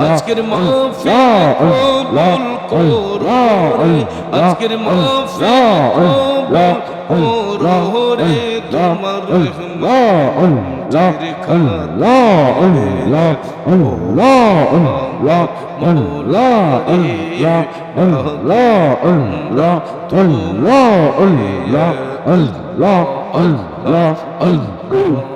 আজকের মাহফিল কবুল করো আজকের মাহফিল কবুল করো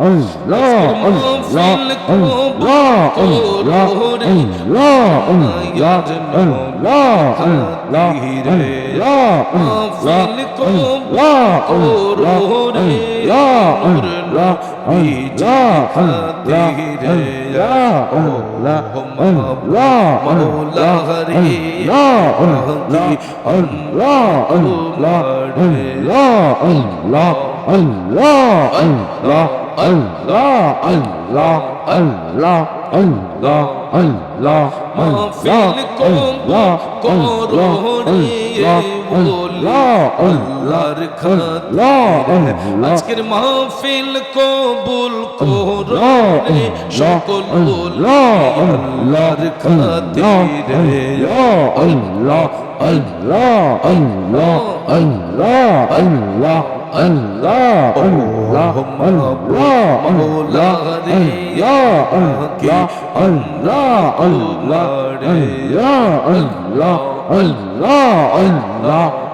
الله الله الله الله আল্লাহ আল্লাহ আল্লাহ আল্লাহ আল্লাহ আল্লাহ আল্লাহ আজকের মাহফিল কবুল করে সকল আল্লাহর খাতিরে আল্লাহ আল্লাহ আল্লাহ আল্লাহ আল্লাহ الله الله الله مولانا يا الله الله الله يا الله الله الله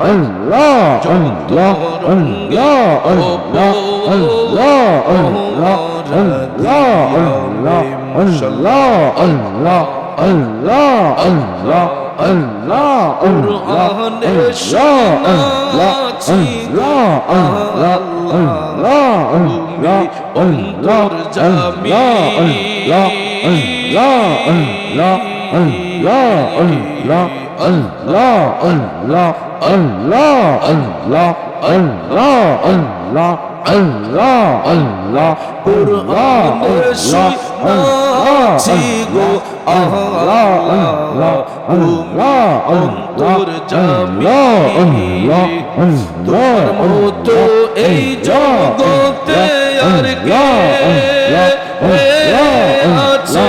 Allah, Allah, Allah, Allah, Allah, Allah, Ya Allah, Allah, Allah, Ya Allah, Allah, Allah, Allah, Allah, Allah, কোরআনের শোনাচ্ছি অন্তর জামি কোরআনের শোনাচ্ছি গো আল্লাহ তুমি অন্তর জামি তোমার মতো এই জগতে আর কে আছে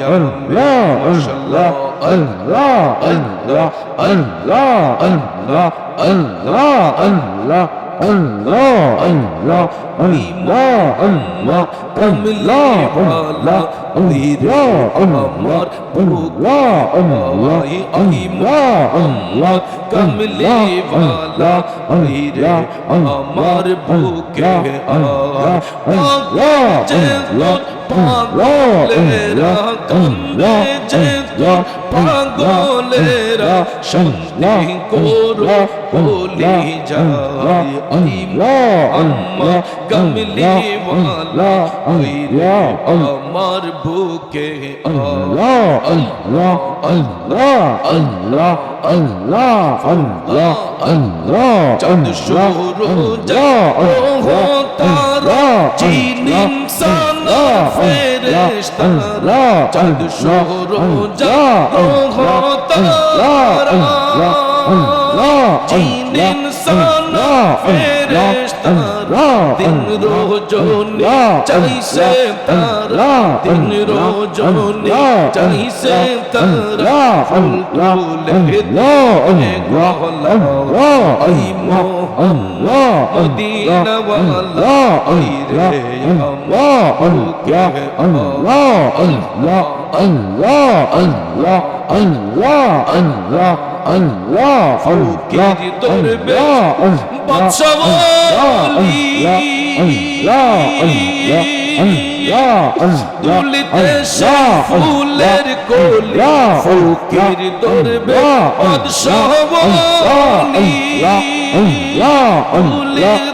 দামি গো আল্লাহ যত রঙের কমলি ভালা ধীরে আমার তীরে আমার বুকাই আইমা কমলি বালা তীরে আমার বুকে আল্লাহ পাগলেরা কামলে যেত পাগলেরা শান্তি করো বলি যাই আমার কমলি বালা তীরে আমার বুকে আল্লাহ আল্লাহ আল্লাহ আল্লাহ আল্লাহ আল্লাহ আল্লাহ চন্দ শুরু তারা চিনিম সানা ফেরেশতা চন্দ শুরু তারা চিনিম সানা দিন রোজনে চাইছে তারা দিন রোজনে চাইছে তারা ফুল তুলে দে গহলা আই মদিনা ওয়ালা আই রে তুলিতে সে ফুলের কলি ফকির দরবে বাদশাহ বলি তুলিতে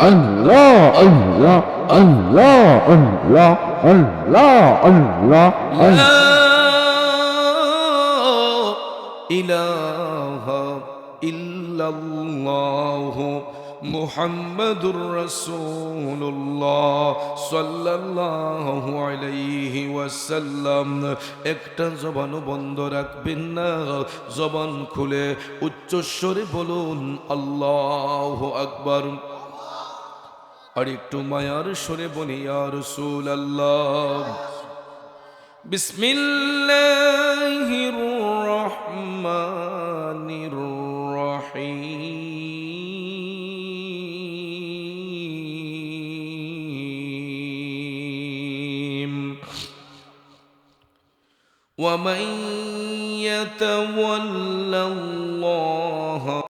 কমলি ওয়ালা আইরে কমলি ওয়ালা আইরে ইলাহা ইল্লাল্লাহ মুহাম্মাদুর রাসূলুল্লাহ সাল্লাল্লাহু আলাইহি ওয়াসাল্লাম। একটা জবানও বন্ধ রাখবেন না। জবান খুলে উচ্চস্বরে বলুন, আল্লাহু আকবার। আর একটু মায়ার সরে বলি আর সুল আল্লাহ বিসমিল্লাহির রহমানির রহিম ওয়া মান ইয়াতাওয়াল্লাল্লাহ